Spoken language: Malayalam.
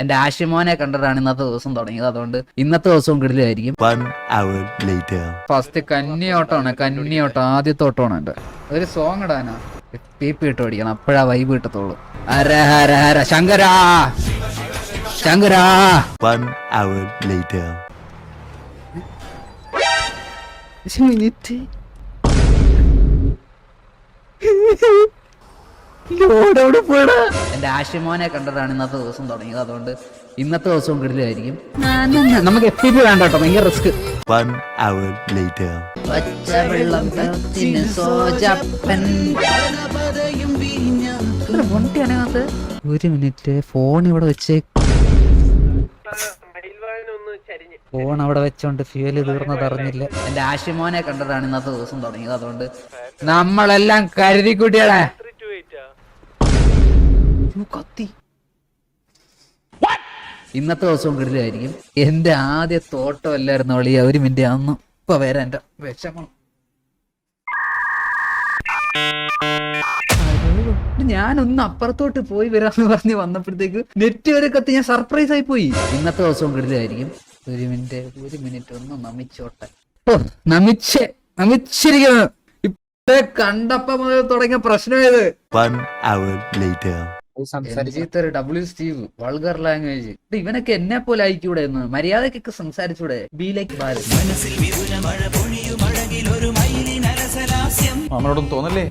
എന്റെ ആഷിമോനെ കണ്ടിട്ടാണ് ഇന്നത്തെ ദിവസം തുടങ്ങിയത്. അതുകൊണ്ട് ഇന്നത്തെ ദിവസവും കിടിലായിരിക്കും. One hour later. ഫസ്റ്റ് കന്നിയോട്ടമാണ് കന്നിയോട്ടം ആദ്യത്തെ ഓട്ടമാണ് എന്റെ ഒരു സോങ് ഇടാനാ. പി പി ഇട്ട് പഠിക്കണം അപ്പോഴാ വൈബ് കിട്ടത്തുള്ളൂ. Hara Hara Hara Shankara! Shankara! One hour later. Minute എന്റെ ആഷിമോനെ കണ്ടതാണ് ഇന്നത്തെ ദിവസം തുടങ്ങിയത്. അതുകൊണ്ട് ഇന്നത്തെ ദിവസവും കിടിലായിരിക്കും നമുക്ക് എഫ് പി വേണ്ട കേട്ടോ ഭയങ്കര റിസ്ക്. ഒരു മിനിറ്റ് ഫോൺ ഇവിടെ വെച്ച് ഫോൺ അവിടെ വെച്ചോണ്ട് ഫ്യൂൽ തീർന്നത് അറിഞ്ഞില്ല. എന്റെ ആഷിമോനെ കണ്ടതാണ് ഇന്നത്തെ ദിവസം തുടങ്ങിയത്. അതുകൊണ്ട് നമ്മളെല്ലാം കരുതി കൂട്ടിയാടാ കത്തി ഇന്നത്തെ ദിവസവും കിടിലായിരിക്കും. എന്റെ ആദ്യ തോട്ടം അല്ലായിരുന്നു വളി ഒരു മിനിറ്റ് അന്ന് ഇപ്പൊ വരാ എന്റെ വിഷമം. ഞാനൊന്ന് അപ്പുറത്തോട്ട് പോയി വരാന്ന് പറഞ്ഞ് വന്നപ്പോഴത്തേക്ക് നെറ്റ് വരെ കത്തി ഞാൻ സർപ്രൈസ് ആയി പോയി. ഇന്നത്തെ ദിവസവും കിടിലായിരിക്കും. ഒരു മിനിറ്റ് ഒരു മിനിറ്റ് ഒന്ന് നമിച്ചോട്ടെ. ഓ നമിച്ചേ നമിച്ചിരിക്കുന്നു. ഇപ്പൊ കണ്ടപ്പോ മുതൽ തുടങ്ങിയ പ്രശ്നം ഇത് Hour W Steve vulgar language ഇവനൊക്കെ എന്നെ പോലെ ആയിക്കൂടെ എന്ന്? മര്യാദക്കൊക്കെ സംസാരിച്ചൂടെ? ബി ലൈക്ക് ബാലൻ നമ്മളോടൊന്നും തോന്നല്ലേ?